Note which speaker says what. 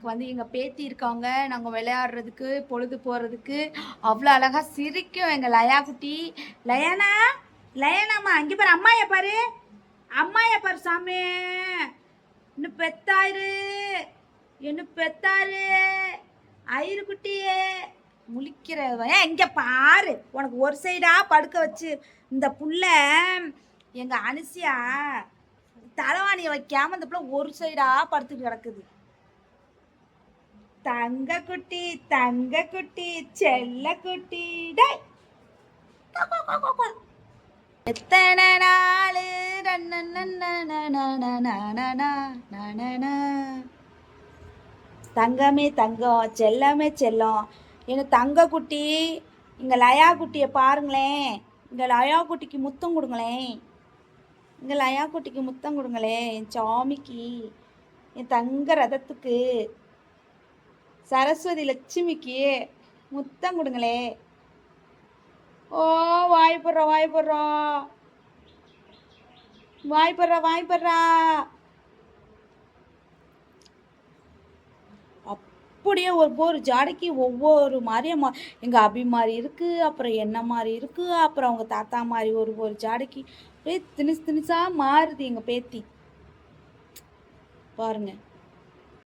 Speaker 1: எனக்கு வந்து எங்கள் பேத்தி இருக்காங்க. நாங்கள் விளையாடுறதுக்கு பொழுது போகிறதுக்கு அவ்வளோ அழகாக சிரிக்கும் எங்கள் லயா குட்டி. லயானா? லயானாம்மா அங்கே பாரு அம்மாயை பாரு. அம்மாயை பாரு சாமி. இன்னும் பெத்தாயிரு இன்னும் பெத்தாரு? ஐயரு குட்டியே. முழிக்கிறவன் இங்கே பாரு. உனக்கு ஒரு சைடாக படுக்க வச்சு இந்த புள்ள எங்கள் அனுசியா தலைவாணியை வைக்காம இந்த பிள்ளை ஒரு சைடாக படுத்துட்டு கிடக்குது. தங்க குட்டி தங்க குட்டி செல்ல குட்டி டை எத்தனை நாள் தங்கமே தங்கம் செல்லமே செல்லம் எங்க தங்க குட்டி இங்க லயா குட்டியை பாருங்களேன் இங்க லயா குட்டிக்கு முத்தம் கொடுங்களேன் இங்க லயா குட்டிக்கு முத்தம் கொடுங்களேன் என் சாமிக்கு என் தங்க ரதத்துக்கு சரஸ்வதி லட்சுமிக்கு முத்தம் கொடுங்களே. ஓ வாய்ப்படுறா வாய்ப்படுறா வாய்ப்படுறா வாய்ப்படுறா அப்படியே ஒவ்வொரு ஜாடைக்கு ஒவ்வொரு மாதிரியும் எங்கள் அபி மாதிரி இருக்குது அப்புறம் என்ன மாதிரி இருக்குது அப்புறம் அவங்க தாத்தா மாதிரி ஒரு ஒரு ஜாடைக்கு. அப்படியே திணிசு திணிசாக மாறுது எங்கள் பேத்தி. பாருங்கள்